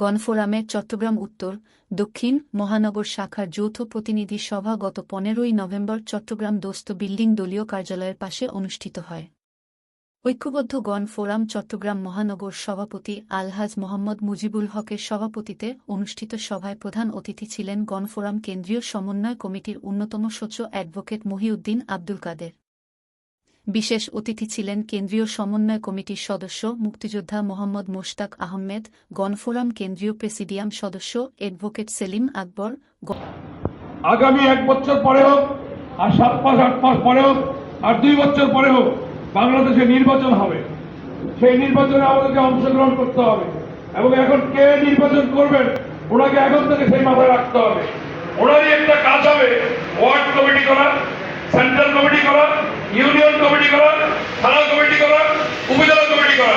গণফোরামের চট্টগ্রাম উত্তর, দক্ষিণ মহানগর শাখার যৌথ প্রতিনিধি সভা গত পনেরোই নভেম্বর চট্টগ্রাম দোস্ত বিল্ডিং দলীয় কার্যালয়ের পাশে অনুষ্ঠিত হয়। ঐক্যবদ্ধ গণ ফোরাম চট্টগ্রাম মহানগর সভাপতি আলহাজ মোহাম্মদ মুজিবুল হকের সভাপতিতে অনুষ্ঠিত সভায় প্রধান অতিথি ছিলেন গণফোরাম কেন্দ্রীয় সমন্বয় কমিটির অন্যতম সচিব অ্যাডভোকেট মহিউদ্দিন আব্দুল কাদের। বিশেষ অতিথি ছিলেন কেন্দ্রীয় সমন্বয় কমিটির সদস্য মুক্তিযোদ্ধা মোহাম্মদ মোশতাক আহমেদ, গণফোরাম কেন্দ্রীয় প্রেসিডিয়াম সদস্য অ্যাডভোকেট সেলিম আকবর আগামী এক বছর পরে হোক, আর সাত মাস, আট মাস পরে হোক, আর দুই বছর পরে হোক, বাংলাদেশে নির্বাচন হবে। সেই নির্বাচনে আমাদেরকে অংশগ্রহণ করতে হবে। এবং এখন কে নির্বাচন করবেন, ওনাকে এখন থেকে সেই মাথায় রাখতে হবে। ওনারই একটা কাজ হবে, ওয়ার্ড কমিটি করা, সেন্ট্রাল কমিটি করা, ইউনিয়ন কমিটি করা থানা কমিটি করা উপজেলা কমিটি করা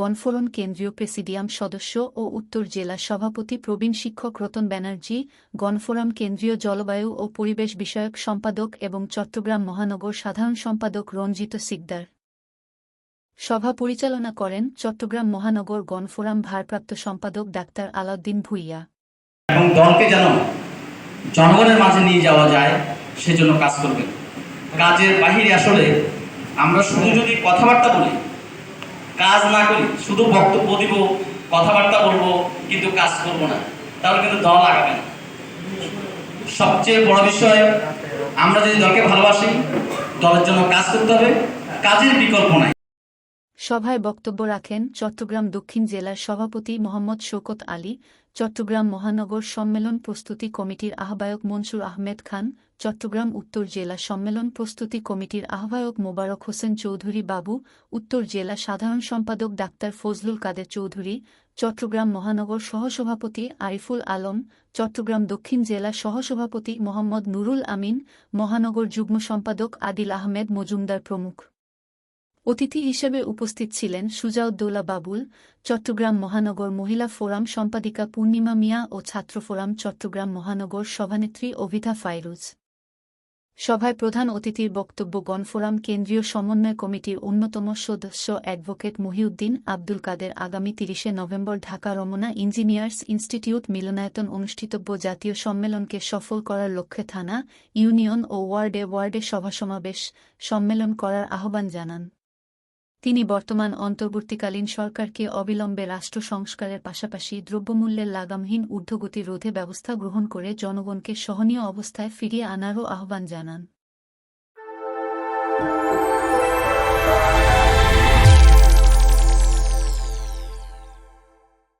গণফোরম কেন্দ্রীয় প্রেসিডিয়াম সদস্য ও উত্তর জেলা সভাপতি প্রবীণ শিক্ষক রতন ব্যানার্জি, গণফোরাম কেন্দ্রীয় জলবায়ু ও পরিবেশ বিষয়ক সম্পাদক এবং চট্টগ্রাম মহানগর সাধারণ সম্পাদক রঞ্জিত সিকদার। সভা পরিচালনা করেন চট্টগ্রাম মহানগর গণফোরাম ভারপ্রাপ্ত সম্পাদক ডাক্তার আলাউদ্দিন ভুইয়া। এবং দলকে যেন জনগণের মাঝে নিয়ে যাওয়া যায়, সেজন্য কাজ করবেন। কাজের বাহিরে আসলে আমরা শুধু যদি কথাবার্তা বলি কাজ না করি, শুধু বক্তব্য দিব, কথাবার্তা বলব, কিন্তু কাজ করব না। তাহলে কিন্তু দল আগাবে না। সবচেয়ে বড় বিষয়, আমরা যদি দলকে ভালোবাসি, দলের জন্য কাজ করতে হবে, কাজের বিকল্প নাই। সভায় বক্তব্য রাখেন চট্টগ্রাম দক্ষিণ জেলার সভাপতি মোহাম্মদ শৌকত আলী, চট্টগ্রাম মহানগর সম্মেলন প্রস্তুতি কমিটির আহ্বায়ক মনসুর আহমেদ খান, চট্টগ্রাম উত্তর জেলা সম্মেলন প্রস্তুতি কমিটির আহ্বায়ক মোবারক হোসেন চৌধুরী বাবু, উত্তর জেলা সাধারণ সম্পাদক ডাক্তার ফজলুল কাদের চৌধুরী, চট্টগ্রাম মহানগর সহসভাপতি আরিফুল আলম, চট্টগ্রাম দক্ষিণ জেলা সহসভাপতি মোহাম্মদ নুরুল আমিন, মহানগর যুগ্ম সম্পাদক আদিল আহমেদ মজুমদার প্রমুখ। অতিথি হিসেবে উপস্থিত ছিলেন সুজাউদ্দৌলা বাবুল, চট্টগ্রাম মহানগর মহিলা ফোরাম সম্পাদিকা পূর্ণিমা মিয়া ও ছাত্র ফোরাম চট্টগ্রাম মহানগর সভানেত্রী অভিধা ফাইরুজ সভায় প্রধান অতিথির বক্তব্য গণফোরাম কেন্দ্রীয় সমন্বয় কমিটির অন্যতম সদস্য অ্যাডভোকেট মহিউদ্দিন আব্দুল কাদের আগামী তিরিশে November Dhaka Ramna engineers institute মিলনায়তন অনুষ্ঠিতব্য জাতীয় সম্মেলনকে সফল করার লক্ষ্যে থানা, ইউনিয়ন ও ওয়ার্ডে ওয়ার্ডে সভা সমাবেশ সম্মেলন করার আহ্বান জানান। তিনি বর্তমান অন্তর্বর্তীকালীন সরকারকে অবিলম্বে রাষ্ট্র সংস্কারের পাশাপাশি দ্রব্যমূল্যের লাগামহীন ঊর্ধ্বগতি রোধে ব্যবস্থা গ্রহণ করে জনগণকে সহনীয় অবস্থায় ফিরিয়ে আনারও আহ্বান জানান।